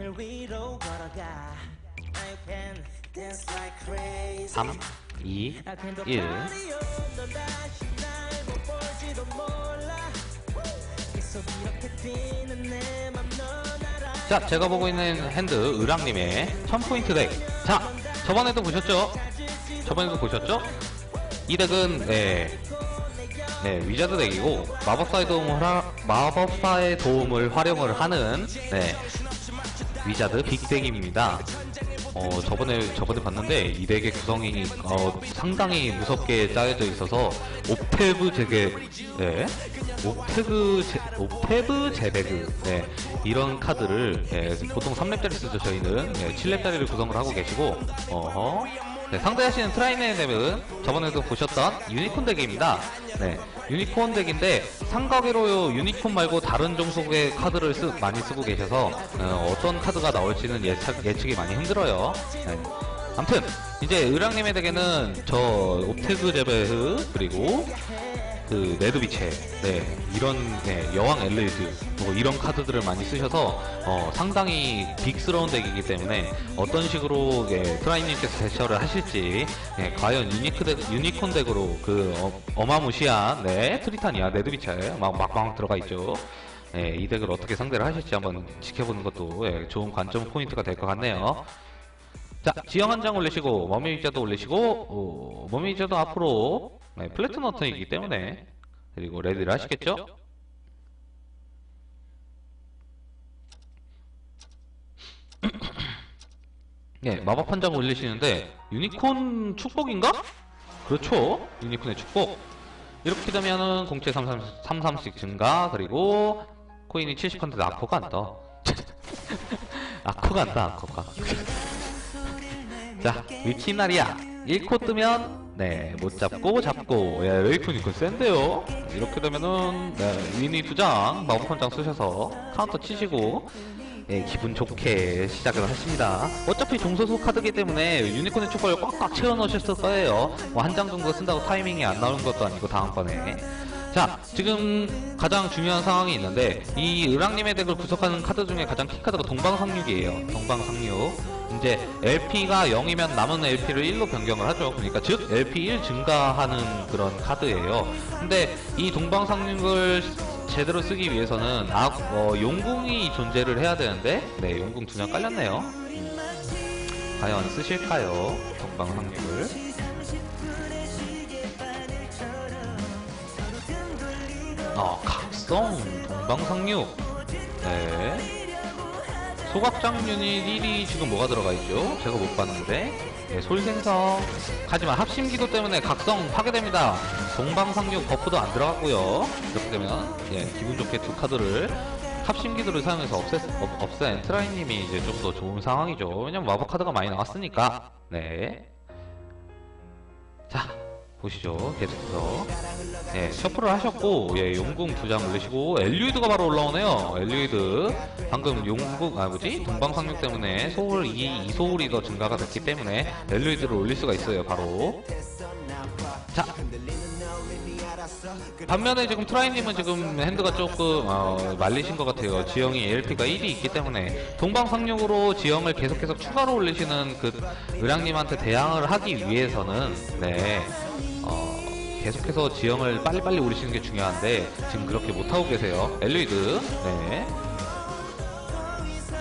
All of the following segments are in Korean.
하늘 위로 걸어가. I can dance like crazy. 3, 2, I can do 1 party on, 넌 다시 날못 볼지도 몰라. 계속 이렇게 뛰는 내맘넌 알아. 자, 제가 보고 있는 핸드 의랑님의 1000포인트 덱. 자, 저번에도 보셨죠? 저번에도 보셨죠? 이 덱은 네, 네 위자드 덱이고 마법사의 도움을 하, 마법사의 도움을 활용을 하는 네 위자드 빅덱입니다. 어 저번에 저번에 봤는데 이 덱의 구성이 어 상당히 무섭게 짜여져 있어서 옵테브 제게 네 옵테브 제, 옵테브 제베그 네 이런 카드를 예, 보통 3렙짜리 쓰죠 저희는 예, 7렙짜리를 구성을 하고 계시고 어허 네, 상대하시는 트라이네 덱은 저번에도 보셨던 유니콘 덱입니다. 네, 유니콘 덱인데 상각으로 유니콘 말고 다른 종속의 카드를 쓰, 많이 쓰고 계셔서 어, 떤 카드가 나올지는 예측, 예측이 많이 힘들어요. 네. 아무튼 이제 의랑님의 덱에는 저 옵테그 제베흐 그리고 그 네드비체 네 이런 네, 여왕 엘레이드 뭐 이런 카드들을 많이 쓰셔서 어, 상당히 빅스러운 덱이기 때문에 어떤 식으로 예, 트라이님께서 대처를 하실지 예, 과연 유니크 덱, 유니콘 덱으로 그 어, 마무시한 네, 트리타니아 네드비체 막 막막 들어가 있죠. 예, 이 덱을 어떻게 상대를 하실지 한번 지켜보는 것도 예, 좋은 관점 포인트가 될 것 같네요. 자, 지형 한 장 올리시고, 머미이자도 올리시고, 어, 머미이자도 앞으로, 네, 플래트 너트이기 때문에, 그리고 레디를 하시겠죠? 네, 마법 한 장 올리시는데, 유니콘 축복인가? 그렇죠. 유니콘의 축복. 이렇게 되면은 공채 33씩 증가, 그리고 코인이 70% 아코가 안 떠. 아코가 안 떠, 아코가. 자, 위키나리아 1코 뜨면 네, 못 잡고 잡고 야, 레이프 니콘 센데요. 이렇게 되면은 네, 위니 두 장, 마법 한장 쓰셔서 카운터 치시고 예, 기분 좋게 시작을 하십니다. 어차피 종소수 카드기 때문에 유니콘의 초콜을 꽉꽉 채워 넣으셨을 거예요. 뭐 한 장 정도 쓴다고 타이밍이 안 나오는 것도 아니고 다음번에. 자, 지금 가장 중요한 상황이 있는데 이 의랑님의 덱을 구성하는 카드 중에 가장 키 카드가 동방상륙이에요. 동방상륙. 이제 LP가 0이면 남은 LP를 1로 변경을 하죠. 그러니까 즉 LP 1 증가하는 그런 카드예요. 근데 이 동방상륙을 제대로 쓰기 위해서는 아, 어, 용궁이 존재를 해야 되는데 네, 용궁 두 장 깔렸네요. 음. 과연 쓰실까요? 동방상륙을. 어, 각성 동방상륙. 네. 소각장 유닛 1이 지금 뭐가 들어가 있죠? 제가 못 봤는데. 네, 솔생성. 하지만 합심기도 때문에 각성 파괴됩니다. 동방상륙 버프도 안 들어갔고요. 이렇게 되면 예, 기분 좋게 두 카드를 합심기도를 사용해서 없애, 없, 없앤 트라이님이 이제 좀 더 좋은 상황이죠. 왜냐면 마법 카드가 많이 나왔으니까. 네. 자, 보시죠. 계속해서. 예, 셔플을 하셨고, 예, 용궁 두 장 올리시고, 엘리우드가 바로 올라오네요. 엘리우드. 방금 용궁, 아, 뭐지? 동방상륙 때문에 소울, 이, 이 소울이 더 증가가 됐기 때문에 엘리우드를 올릴 수가 있어요, 바로. 자. 반면에 지금 트라이님은 지금 핸드가 조금 어, 말리신 것 같아요. 지형이 ALP가 1이 있기 때문에 동방상륙으로 지형을 계속해서 추가로 올리시는 그 의랑님한테 대항을 하기 위해서는 네 어, 계속해서 지형을 빨리빨리 올리시는 게 중요한데 지금 그렇게 못하고 계세요. 엘리드. 네.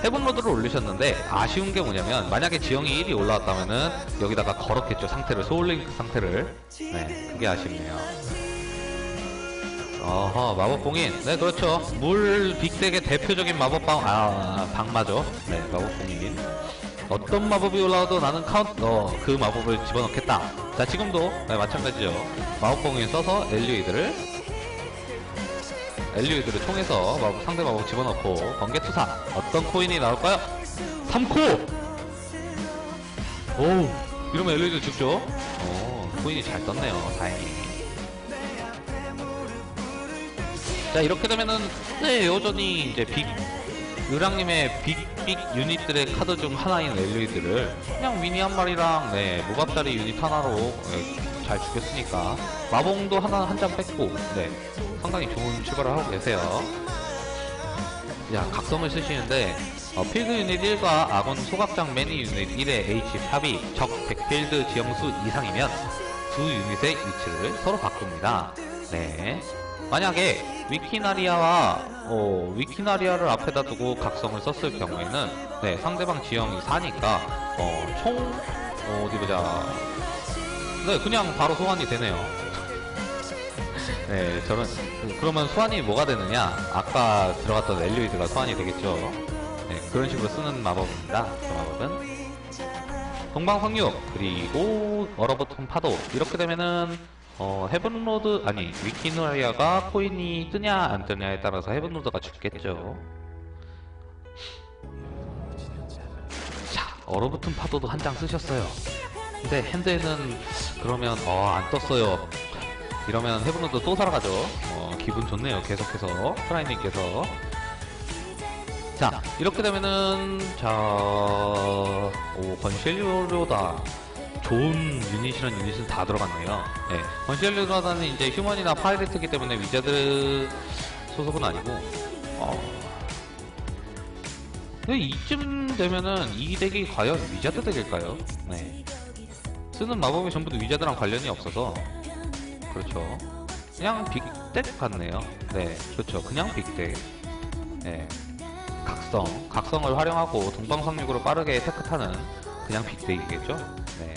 해븐로드를 올리셨는데 아쉬운 게 뭐냐면 만약에 지형이 1이 올라왔다면은 여기다가 걸었겠죠 상태를 소울링크 상태를. 네 그게 아쉽네요. 어허 마법봉인. 네 그렇죠. 물 빅덱의 대표적인 마법방 아 방마죠. 네 마법봉인 어떤 마법이 올라와도 나는 카운트 어 그 마법을 집어넣겠다. 자 지금도 네, 마찬가지죠. 마법봉인 써서 엘리웨이드를 엘리웨이드를 통해서 마법, 상대 마법 집어넣고 번개투사. 어떤 코인이 나올까요? 3코! 오우 이러면 엘리웨이드 죽죠? 오 코인이 잘 떴네요. 다행히. 자 이렇게 되면은 네 여전히 이제 빅 의랑님의 빅 빅 유닛들의 카드 중 하나인 엘리드를 그냥 미니 한 마리랑 네 무갑짜리 유닛 하나로 네, 잘 죽였으니까 마봉도 하나 한 장 뺐고 네 상당히 좋은 출발을 하고 계세요 자, 각성을 쓰시는데 어, 필드 유닛 1과 아군 소각장 매니 유닛 1의 H 탑이 적 백필드 지형수 이상이면 두 유닛의 위치를 서로 바꿉니다. 네. 만약에 위키나리아와 어, 위키나리아를 앞에다 두고 각성을 썼을 경우에는 네, 상대방 지형이 4니까 어, 총 어, 어디 보자. 네, 그냥 바로 소환이 되네요. 네, 저는 그러면 소환이 뭐가 되느냐? 아까 들어갔던 엘리오이드가 소환이 되겠죠. 네, 그런 식으로 쓰는 마법입니다. 그 마법은 동방성육 그리고 얼어붙은 파도 이렇게 되면은 어, 헤븐로드 아니 위키노리아가 코인이 뜨냐 안 뜨냐에 따라서 헤븐로드가 죽겠죠. 자, 얼어붙은 파도도 한 장 쓰셨어요. 근데 핸드에는 그러면 어 안 떴어요. 이러면 헤븐로드 또 살아가죠. 어, 기분 좋네요. 계속해서 프라이님께서 자 이렇게 되면은 자, 오 건실료다. 좋은 유닛이란 유닛은 다 들어갔네요. 네, 건실료다는 이제 휴먼이나 파이레트기 때문에 위자드 소속은 아니고. 어. 근데 이쯤 되면은 이 덱이 과연 위자드 덱일까요? 네. 쓰는 마법이 전부 다 위자드랑 관련이 없어서 그렇죠. 그냥 빅덱 같네요. 네, 그렇죠. 그냥 빅덱. 네. 각성, 각성을 활용하고 동방성육으로 빠르게 테크 타는 그냥 빅덱이겠죠. 네.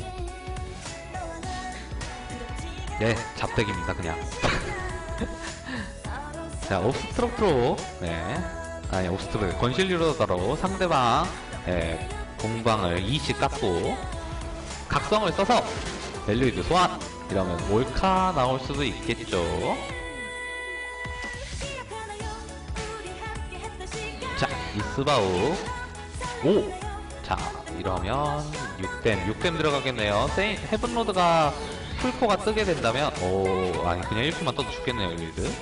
네, 잡덱입니다, 그냥. 자, 옵스트럭트로, 네. 아니, 옵스트럭, 건실리로다로 상대방, 예, 공방을 2씩 깎고, 각성을 써서, 밸류이드 소환! 이러면 몰카 나올 수도 있겠죠. 자, 이스바우. 오! 자, 이러면 6댐, 6댐 들어가겠네요. 세인, 헤븐로드가 풀코가 뜨게 된다면, 오, 아니, 그냥 1큐만 떠도 죽겠네요, 릴드.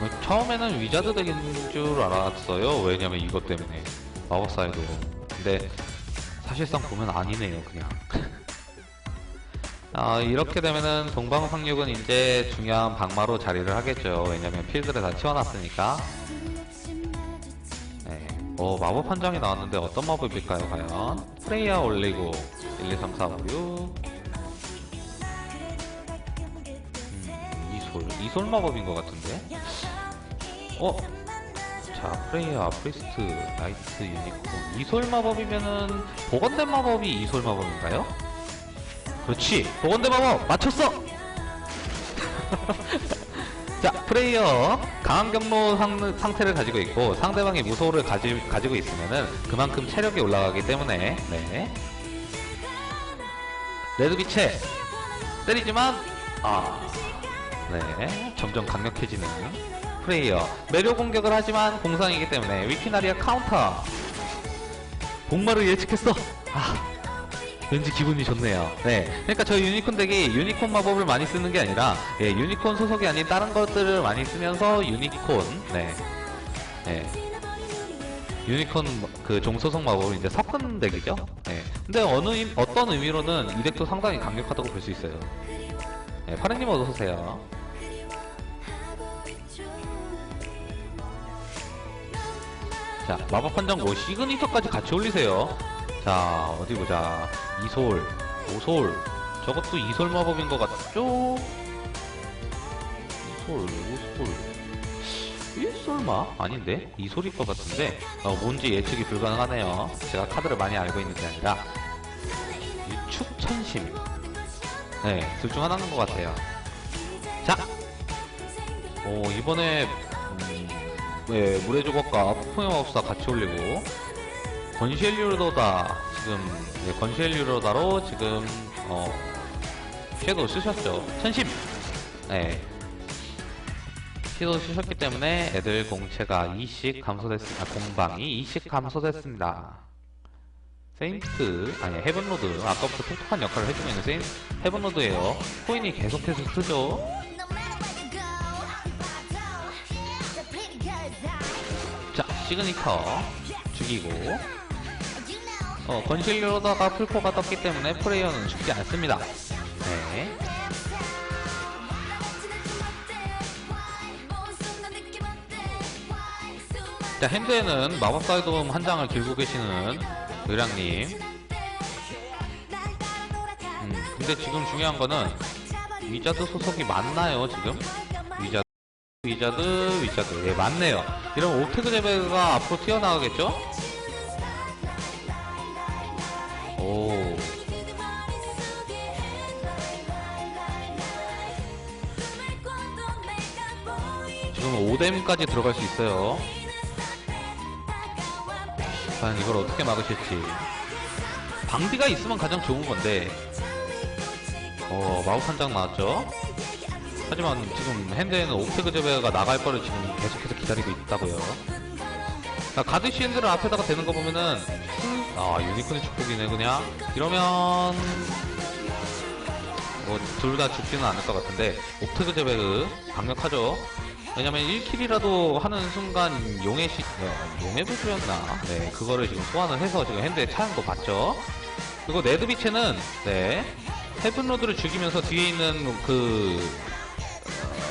뭐, 처음에는 위자드 덱인 줄 알았어요. 왜냐면 이것 때문에. 마법사에도. 근데, 사실상 보면 아니네요, 그냥. 아, 이렇게 되면은 동방상륙은 이제 중요한 방마로 자리를 하겠죠. 왜냐면 필드를 다 치워놨으니까. 네. 어, 마법 한 장이 나왔는데 어떤 마법일까요, 과연? 프레이야 올리고, 1, 2, 3, 4, 5, 6. 음, 이솔. 이솔 마법인 것 같은데? 어? 자, 프레이야, 프리스트, 나이트, 유니콘. 이솔 마법이면은, 복원된 마법이 이솔 마법인가요? 그렇지. 보건대 마법 맞췄어. 자 프레이어 강한 경로 상, 상태를 가지고 있고 상대방이 무소를 가지, 가지고 있으면은 그만큼 체력이 올라가기 때문에 네. 레드비체 때리지만 아네. 점점 강력해지는 프레이어. 매료 공격을 하지만 공상이기 때문에 위키나리아 카운터. 복마를 예측했어. 아 왠지 기분이 좋네요. 네. 그러니까 저희 유니콘 덱이 유니콘 마법을 많이 쓰는 게 아니라, 예, 유니콘 소속이 아닌 다른 것들을 많이 쓰면서 유니콘, 네. 네. 유니콘 그 종소속 마법을 이제 섞은 덱이죠. 네. 근데 어느, 의- 어떤 의미로는 이 덱도 상당히 강력하다고 볼 수 있어요. 네, 파랭님 어서 오세요. 자, 마법 판정 뭐 시그니처까지 같이 올리세요. 자, 어디 보자. 이솔, 오솔. 저것도 이솔 마법인 것 같죠? 이솔, 오솔. 일솔마? 아닌데? 이솔일 것 같은데? 어, 뭔지 예측이 불가능하네요. 제가 카드를 많이 알고 있는 게 아니라. 유축천심. 네, 둘 중 하나인 것 같아요. 자! 오, 이번에, 음, 네, 물의 조각과 폭풍의 마법사 같이 올리고, 건실류로다. 지금 네, 건실류로다로 지금 어 섀도우 쓰셨죠. 천심. 네. 섀도우 쓰셨기 때문에 애들 공채가 2씩 감소됐습니다. 공방이 2씩 감소됐습니다. 세인트 아니 헤븐로드. 아까부터 똑똑한 역할을 해주고 있는 세인 헤븐로드예요. 코인이 계속해서 쓰죠. 자 시그니처. 죽이고 어, 건실로다가 풀코가 떴기 때문에 프레이어는 쉽지 않습니다. 네. 자, 핸드에는 마법사의 도움 한 장을 들고 계시는 의랑님. 음, 근데 지금 중요한 거는 위자드 소속이 맞나요, 지금? 위자드, 위자드, 위자드. 예, 맞네요. 이런 오테그 제베가 앞으로 튀어나가겠죠? 오. 지금 5뎀까지 들어갈 수 있어요. 과연 이걸 어떻게 막으실지. 방비가 있으면 가장 좋은 건데, 어, 마법 한 장 나왔죠? 하지만 지금 핸드에는 옥테그 제베가 나갈 거를 지금 계속해서 기다리고 있다고요. 자, 가드 시엔드를 앞에다가 대는 거 보면은, 음, 아, 유니콘의 축복이네, 그냥. 이러면, 뭐, 둘 다 죽지는 않을 것 같은데, 옥테그 제베그 강력하죠? 왜냐면 1킬이라도 하는 순간 용의 시, 네, 용의 부수였나? 네, 그거를 지금 소환을 해서 지금 핸드에 차양도 봤죠? 그리고 네드비체는, 네, 헤븐로드를 죽이면서 뒤에 있는 그,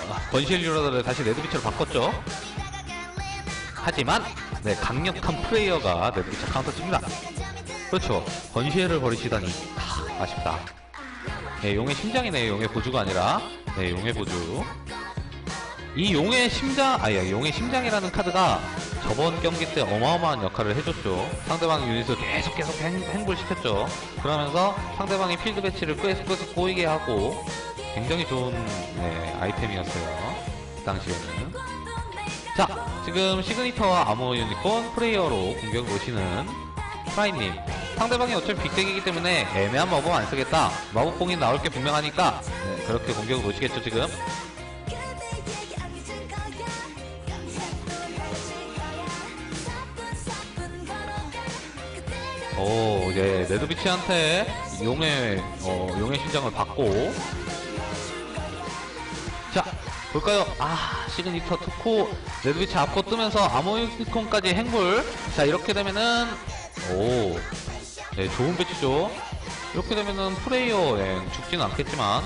어, 번실류라를 다시 네드비체로 바꿨죠? 하지만, 네, 강력한 플레이어가 네드비체 카운터 칩니다. 그렇죠. 번시엘을 버리시다니, 아, 아쉽다. 네, 용의 심장이네요. 용의 보주가 아니라. 네, 용의 보주. 이 용의 심장, 아야 용의 심장이라는 카드가 저번 경기 때 어마어마한 역할을 해줬죠. 상대방 유닛을 계속 계속 행, 행불시켰죠. 그러면서 상대방이 필드 배치를 계속 계속 꼬이게 하고 굉장히 좋은 네, 아이템이었어요. 그 당시에는. 자, 지금 시그니터와 아모 유니콘 프레이어로 공격을 오시는 프라이님. 상대방이 어차피 빅덱이기 때문에 애매한 마법 안 쓰겠다. 마법봉이 나올 게 분명하니까 네, 그렇게 공격을 오시겠죠 지금. 오, 이제 레드비치한테 용의 어, 용의 심장을 받고 자 볼까요? 아 시그니처 투코 레드비치 앞코 뜨면서 아모유니콘까지 행불 자 이렇게 되면은 오, 네 좋은 배치죠. 이렇게 되면은 프레이어 예, 죽지는 않겠지만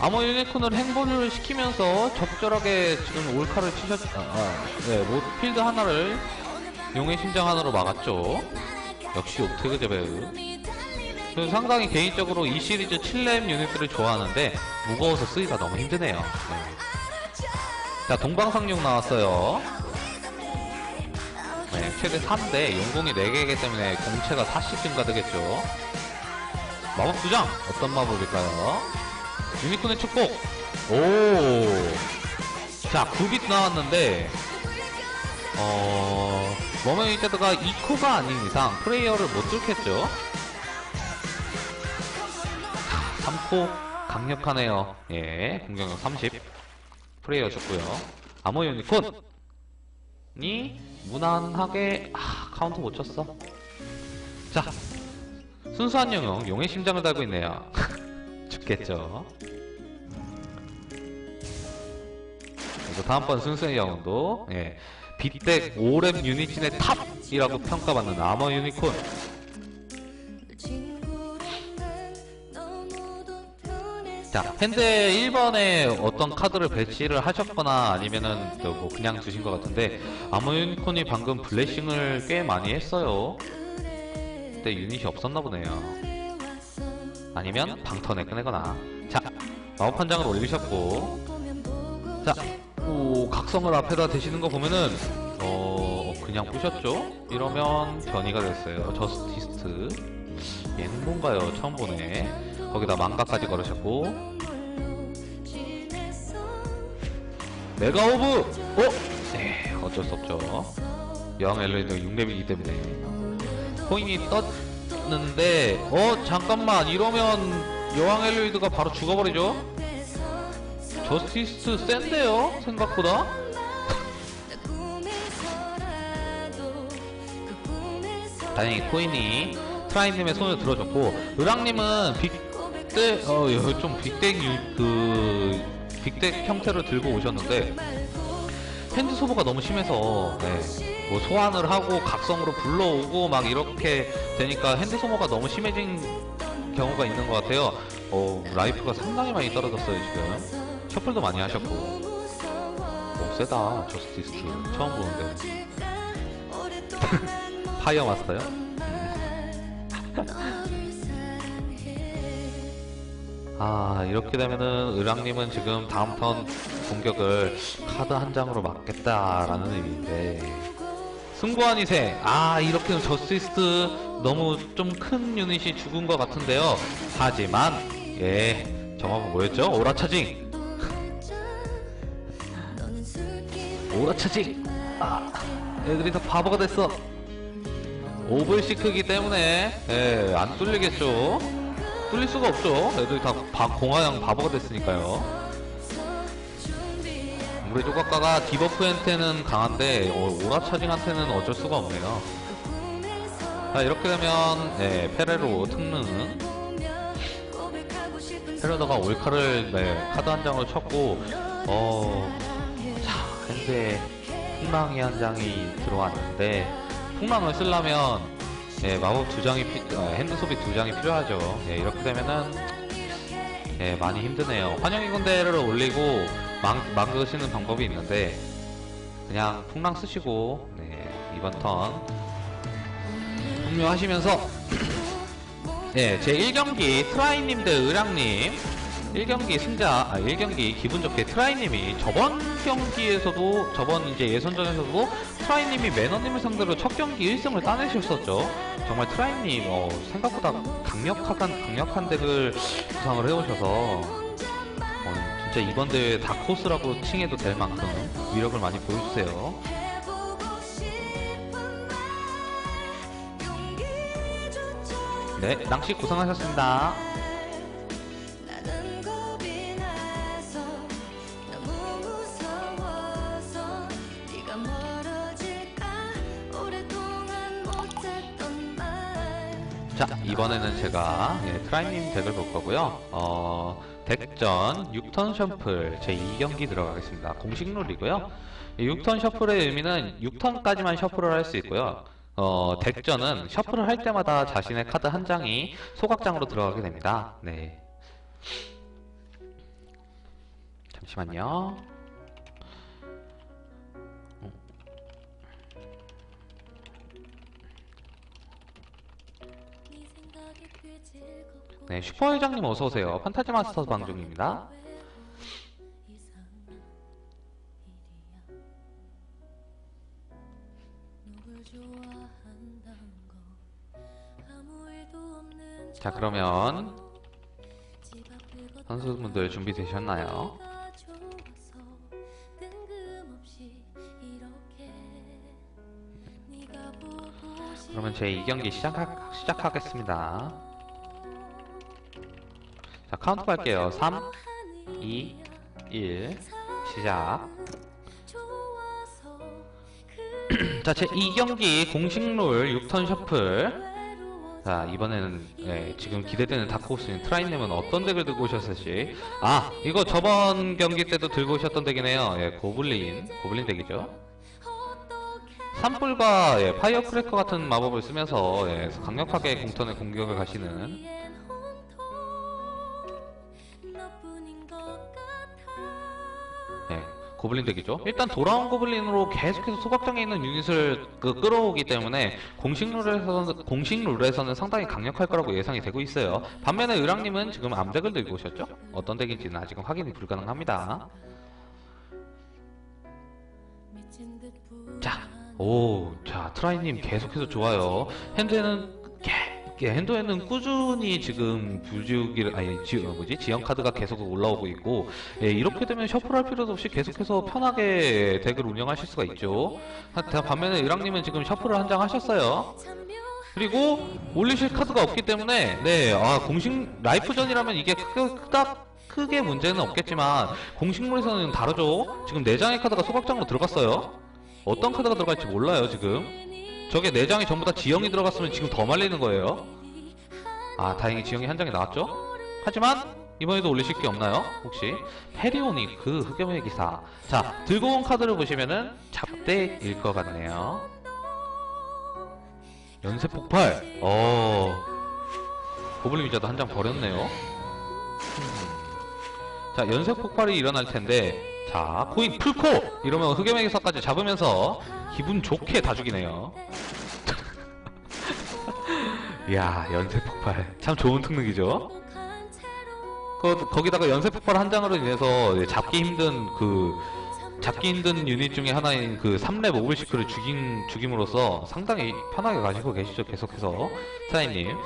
아모 유니콘을 행보를 시키면서 적절하게 지금 올카를 치셨, 아, 아, 네, 뭐, 필드 하나를 용의 심장 하나로 막았죠. 역시 옥테그 제베르. 저는 상당히 개인적으로 이 시리즈 7렘 유닛들을 좋아하는데 무거워서 쓰기가 너무 힘드네요. 네. 자, 동방상륙 나왔어요. 네, 최대 3대 용공이 4개이기 때문에 공채가 4씩 증가되겠죠. 마법 두장 어떤 마법일까요? 유니콘의 축복 오. 자, 9빛 나왔는데 어... 머메이테드가 2코가 아닌 이상 플레이어를 못 뚫겠죠? 3코 강력하네요. 예, 공격력 30. 플레이어 좋고요. 아모 유니콘이 무난하게 아, 카운터 못 쳤어. 자, 순수한 영웅 용의 심장을 달고 있네요. 죽겠죠. 그래서 다음번 순수의 영웅도 예, 빅덱 5렙 유니콘의 탑이라고 평가받는 아머 유니콘. 자, 핸드에 1번에 어떤 카드를 배치를 하셨거나 아니면은 그뭐 그냥 두신 것 같은데 아머 유니콘이 방금 블레싱을 꽤 많이 했어요. 그때 유닛이 없었나 보네요. 아니면 방턴에 꺼내거나. 자, 마법 한 장을 올리셨고. 자, 오, 각성을 앞에다 대시는 거 보면은, 어, 그냥 부셨죠? 이러면 변이가 됐어요. 저스티스트. 얘는 뭔가요? 처음 보네. 거기다 망가까지 걸으셨고. 메가 오브! 어? 네, 어쩔 수 없죠. 여왕 엘레이드 6렙이기 때문에. 코인이 떴는데, 어, 잠깐만, 이러면 여왕 엘레이드가 바로 죽어버리죠? 저스티스 센데요? 생각보다? 다행히 코인이 트라이님의 손을 들어줬고 으랑님은 빅 덱 어, 이거 좀 빅덱 유, 그 빅덱 형태로 들고 오셨는데 핸드 소모가 너무 심해서 네, 뭐 소환을 하고 각성으로 불러오고 막 이렇게 되니까 핸드 소모가 너무 심해진 경우가 있는 것 같아요. 어, 라이프가 상당히 많이 떨어졌어요 지금. 셔플도 많이 하셨고 뭐 세다 저스티스 처음 보는데 파이어 마스터요? 아 이렇게 되면은 의랑님은 지금 다음 턴 공격을 카드 한 장으로 막겠다라는 의미인데. 승부한 이세 아 이렇게 저스티스 너무 좀 큰 유닛이 죽은 것 같은데요. 하지만 예 정합은 뭐였죠? 오라차징. 오라차징. 아 애들이 다 바보가 됐어. 오블시 크기 때문에 예, 안 뚫리겠죠 뚫릴 수가 없죠. 애들이 다 바, 공화형 바보가 됐으니까요. 우리 조각가가 디버프한테는 강한데 어, 오라 차징한테는 어쩔 수가 없네요. 자 이렇게 되면 예, 페레로 특능. 페레더가 올카를 네, 카드 한 장으로 쳤고 어... 자 현재 풍랑이 한 장이 들어왔는데 풍랑을 쓰려면 예, 마법 두 장이 피, 어, 핸드 소비 두 장이 필요하죠. 예, 이렇게 되면은 예, 많이 힘드네요. 환영의 군대를 올리고 망, 막으시는 방법이 있는데 그냥 풍랑 쓰시고 네, 이번 턴 종료하시면서 네, 제 1경기 트라이님 대 의랑님 1경기 승자, 아 1경기 기분 좋게 트라이님이 저번 경기에서도 저번 이제 예선전에서도 트라이님이 매너님을 상대로 첫 경기 1승을 따내셨었죠. 정말 트라이님 어, 생각보다 강력한 강력한 덱을 구상을 해오셔서 어, 진짜 이번 대회 다코스라고 칭해도 될 만큼 위력을 많이 보여주세요. 네, 낭씨 고생하셨습니다. 이번에는 제가 예, 트라이님 덱을 볼 거고요. 어, 덱전 6턴 셔플 제 2경기 들어가겠습니다. 공식 룰이고요. 6턴 셔플의 의미는 6턴까지만 셔플을 할 수 있고요. 어, 덱전은 셔플을 할 때마다 자신의 카드 한 장이 소각장으로 들어가게 됩니다. 네. 잠시만요 네 슈퍼회장님 어서오세요 판타지 마스터 방송입니다 자 그러면 선수분들 준비되셨나요? 그러면 제 2경기 시작하, 시작하겠습니다. 자, 카운트 갈게요. 3, 2, 1, 시작. 자, 제 2경기 공식 룰 6턴 셔플. 자, 이번에는 예, 지금 기대되는 다크호스인 트라이님은 어떤 덱을 들고 오셨을지. 아, 이거 저번 경기 때도 들고 오셨던 덱이네요. 예, 고블린. 고블린 덱이죠. 산불과 예, 파이어 크래커 같은 마법을 쓰면서 예, 강력하게 공턴의 공격을 가시는 고블린 덱이죠. 일단 돌아온 고블린으로 계속해서 소각장에 있는 유닛을 그 끌어오기 때문에 공식 룰에서는 공식 룰에서는 상당히 강력할 거라고 예상이 되고 있어요. 반면에 의랑님은 지금 암덱을 들고 오셨죠? 어떤 덱인지는 아직은 확인이 불가능합니다. 자, 오, 자 트라이님 계속해서 좋아요. 핸드에는 개- 개- 핸드에는 꾸준히 지금 부지우기를 아니 지 어, 뭐지 지형 카드가 계속 올라오고 있고 예, 이렇게 되면 셔플할 필요도 없이 계속해서 편하게 덱을 운영하실 수가 있죠. 반면에 의랑님은 지금 셔플을 한 장 하셨어요. 그리고 올리실 카드가 없기 때문에 네, 아 공식 라이프전이라면 이게 크게 크다 크게 문제는 없겠지만 공식물에서는 다르죠. 지금 네 장의 카드가 소각장으로 들어갔어요. 어떤 카드가 들어갈지 몰라요 지금. 저게 네 장이 전부 다 지형이 들어갔으면 지금 더 말리는 거예요. 아 다행히 지형이 한 장이 나왔죠. 하지만 이번에도 올리실 게 없나요? 혹시 페리오닉 그 흑염의 기사. 자 들고 온 카드를 보시면은 잡대일 것 같네요. 연쇄 폭발. 어. 고블린 위자도 한 장 버렸네요. 음. 자, 연쇄 폭발이 일어날 텐데 자, 코인 풀코! 이러면 흑염에게서까지 잡으면서 기분 좋게 다 죽이네요. 이야, 연쇄 폭발. 참 좋은 특능이죠? 그, 거기다가 연쇄 폭발 한 장으로 인해서 잡기 힘든 그, 잡기 힘든 유닛 중에 하나인 그 3렙 오블시크를 죽인, 죽임으로써 상당히 편하게 가시고 계시죠, 계속해서. 사장님.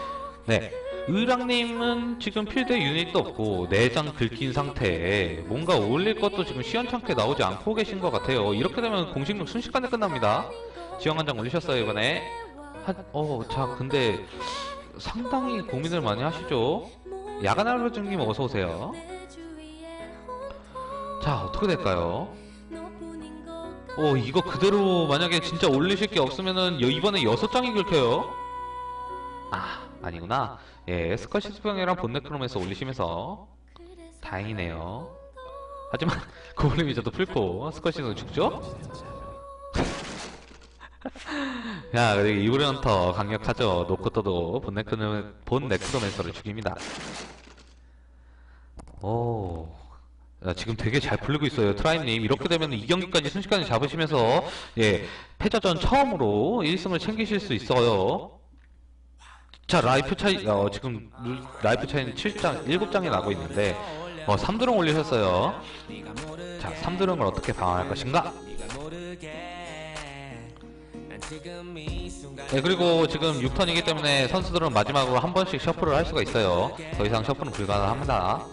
네. 의랑님은 지금 필드 유닛도 없고 내장 긁힌 상태에 뭔가 올릴 것도 지금 시원찮게 나오지 않고 계신 것 같아요. 이렇게 되면 공식력 순식간에 끝납니다. 지영 한장 올리셨어요 이번에. 하, 어, 자 근데 상당히 고민을 많이 하시죠. 야간 알로즈님 어서 오세요. 내 주위에 자 어떻게 될까요? 것어 이거 그대로 만약에 진짜 올리실 게 없으면은 여- 이번에 여섯 장이 긁혀요. 아 아니구나. 예 스커시스 병이랑 본네크롬에서 올리시면서 다행이네요. 하지만 고블린 위저도 풀고 스커시는 죽죠? 야, 그리고 이브리언터 강력하죠. 놓고 떠도 본 네크로맨, 본 네크로맨서를 죽입니다. 오. 야, 지금 되게 잘 풀리고 있어요. 트라임님. 이렇게 되면 이 경기까지 순식간에 잡으시면서, 예, 패자전 처음으로 1승을 챙기실 수 있어요. 자, 라이프 차이, 어, 지금, 루- 라이프 차이는 7장, 7장이 나고 있는데, 어, 3드론 올리셨어요. 자, 3드론을 어떻게 방어할 것인가? 네, 그리고 지금 6턴이기 때문에 선수들은 마지막으로 한 번씩 셔플을 할 수가 있어요. 더 이상 셔플은 불가능합니다.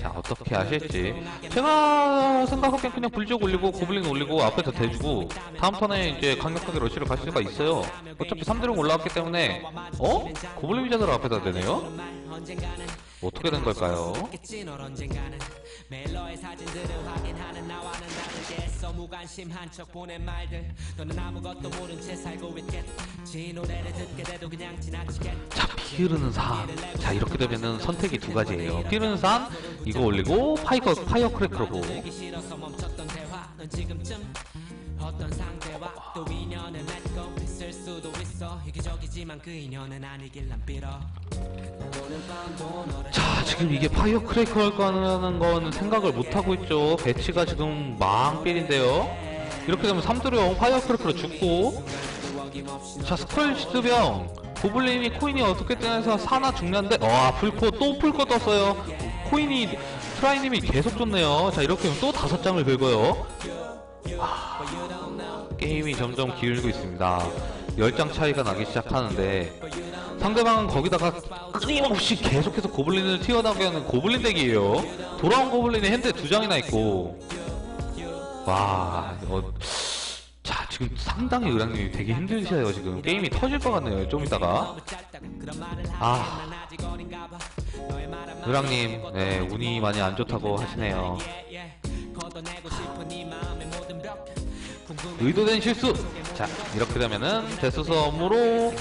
자, 어떻게 하실지. 제가 생각하기엔 그냥 불지옥 올리고, 고블린 올리고, 앞에서 대주고, 다음 턴에 이제 강력하게 러시를 갈 수가 있어요. 어차피 3드론 올라왔기 때문에, 어? 고블린 위자들 앞에다 대네요? 어떻게 된 걸까요? 멜로의 사진들을 확인하는 나와는 다르게 써 무관심한 척 보낸 말들 너는 아무것도 모른 채 살고 있겠지 노래를 듣게 돼도 그냥 지나치겠 자, 피 흐르는 산. 자, 이렇게 되면은 선택이 두 가지예요. 피 흐르는 산, 이거 올리고, 파이어, 파이어 크래커로. 어떤 상대와 또 인연을 맺고 있을 수도 있어 이기적이지만 그 인연은 아니길 난 빌어 자, 지금 이게 파이어 크래커일 거라는 건 생각을 못 하고 있죠. 배치가 지금 망필인데요. 이렇게 되면 3드령 파이어 크래커로 죽고, 자, 스컬 시드병. 고블린이 코인이 어떻게 뜨면서 사나 중요한데, 와, 풀코, 또 풀코 떴어요. 코인이, 트라이님이 계속 좋네요. 자, 이렇게 되면 또 다섯 장을 긁어요. 와, 게임이 점점 기울고 있습니다. 10장 차이가 나기 시작하는데, 상대방은 거기다가 끊임없이 계속해서 고블린을 튀어나오게 하는 고블린 덱이에요. 돌아온 고블린이 핸드에 두 장이나 있고. 와, 어, 자, 지금 상당히 의랑님이 되게 힘드셔요, 지금. 게임이 터질 것 같네요, 좀 이따가. 아. 의랑님, 네, 운이 많이 안 좋다고 하시네요. 의도된 실수! 자, 이렇게 되면은 데스 섬으로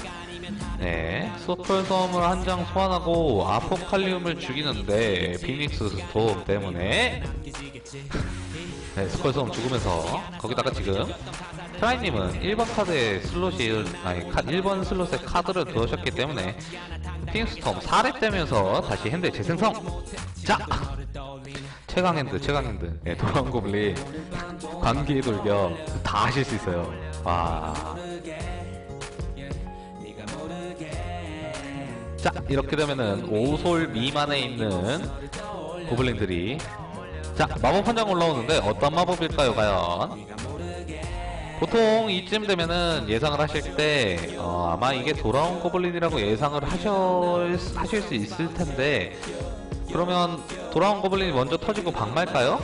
네, 소펄 섬을 한 장 소환하고 아포칼리움을 죽이는데 피닉스 스톰 때문에 네, 스펄 섬 죽으면서 거기다가 지금 트라이님은 1번 카드에 슬롯이 아니 카, 1번 슬롯에 카드를 두셨기 때문에 피닉스 스톰 4렙 되면서 다시 핸드 재생성. 자 최강 핸드 최강 핸드. 네, 돌아온 고블린 관계의 돌격 다 하실 수 있어요. 와. 자 이렇게 되면은 5솔 미만에 있는 고블린들이. 자 마법 한 장 올라오는데 어떤 마법일까요 과연 보통 이쯤 되면은 예상을 하실 때 어, 아마 이게 돌아온 고블린이라고 예상을 하실, 하실 수 있을 텐데 그러면 돌아온 고블린이 먼저 터지고 박말까요?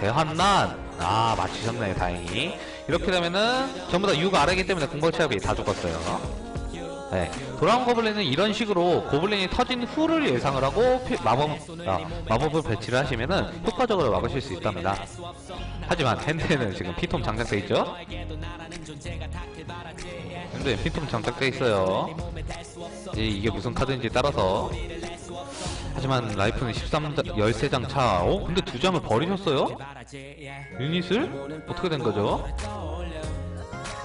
대환난! 아 맞히셨네 다행히. 이렇게 되면은 전부 다 6 아래이기 때문에 공벌체압이 다 죽었어요 네, 돌아온 고블린은 이런 식으로 고블린이 터진 후를 예상을 하고 피- 마법, 아, 마법을 배치를 하시면은 효과적으로 막으실 수 있답니다. 하지만 핸드에는 지금 피톰 장착돼 있죠? 핸드에 피톰 장착돼 있어요. 이게 무슨 카드인지 따라서. 하지만 라이프는 13, 13장 차. 어? 근데 두 장을 버리셨어요? 유닛을? 어떻게 된 거죠?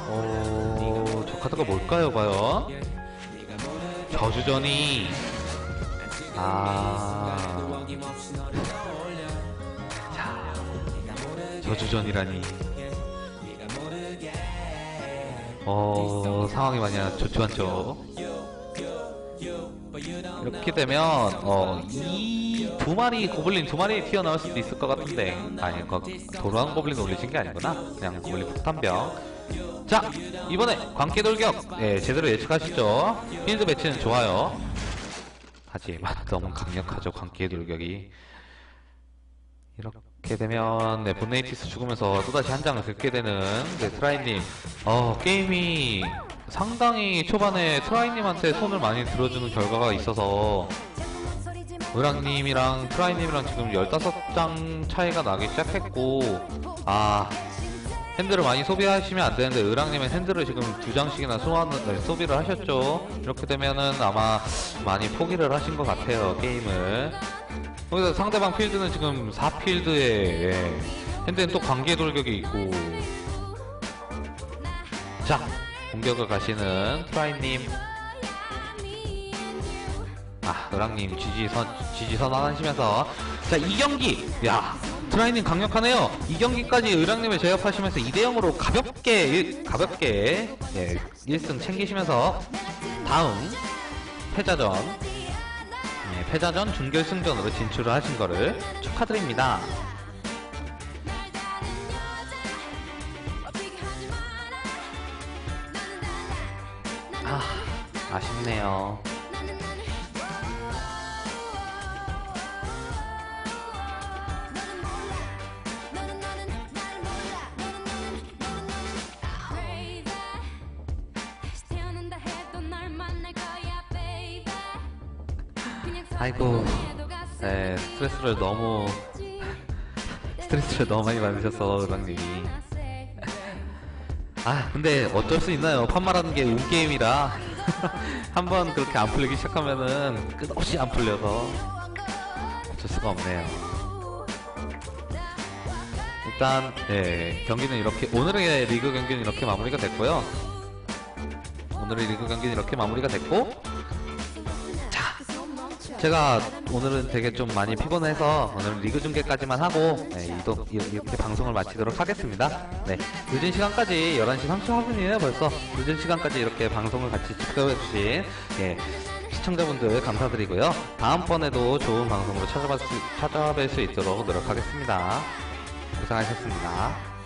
어, 저 카드가 뭘까요, 과연? 저주전이, 아, 저주전이라니. 어, 상황이 많이 좋지 않죠. 이렇게 되면, 어, 이 두 마리 고블린 두 마리 튀어나올 수도 있을 것 같은데. 아니, 그, 도로한 고블린 올리신 게 아니구나. 그냥 고블린 폭탄병. 자, 이번에 광기 돌격. 예, 제대로 예측하시죠. 필드 배치는 좋아요. 하지만 너무 강력하죠, 광기의 돌격이. 이렇게 되면 네, 본네이티스 죽으면서 또다시 한 장을 긁게 되는 네, 트라이님 어, 게임이 상당히 초반에 트라이님한테 손을 많이 들어주는 결과가 있어서 의랑님이랑 트라이님이랑 지금 15장 차이가 나기 시작했고 아 핸들을 많이 소비하시면 안 되는데 의랑님은 핸들을 지금 두 장씩이나 소화는, 네, 소비를 하셨죠. 이렇게 되면은 아마 많이 포기를 하신 것 같아요 게임을. 거기서 상대방 필드는 지금 4필드에 예. 핸드는 또 관계 돌격이 있고. 자 공격을 가시는 트라이님 아 노랑님 지지선 지지선 하시면서 자 이 경기 야 트라이님 강력하네요 이 경기까지 의랑님을 제압하시면서 2대 0으로 가볍게 일- 가볍게 예, 1승 챙기시면서 다음 패자전 예, 패자전 준결승전으로 진출을 하신 거를 축하드립니다. 아, 아쉽네요. 아이고, 네, 스트레스를 너무 스트레스를 너무 많이 받으셔서 의랑님이. 아 근데 어쩔 수 있나요? 판마라는 게 운게임이라. 한번 그렇게 안 풀리기 시작하면은 끝없이 안 풀려서 어쩔 수가 없네요. 일단 예 경기는 이렇게 오늘의 리그 경기는 이렇게 마무리가 됐고요. 오늘의 리그 경기는 이렇게 마무리가 됐고 제가 오늘은 되게 좀 많이 피곤해서 오늘 리그 중계까지만 하고 네, 이도, 이- 이렇게 방송을 마치도록 하겠습니다. 네, 늦은 시간까지 11시 34분이에요 벌써 늦은 시간까지 이렇게 방송을 같이 지켜주신 예, 시청자분들 감사드리고요. 다음번에도 좋은 방송으로 찾아뵐 수, 찾아뵐 수 있도록 노력하겠습니다. 고생하셨습니다.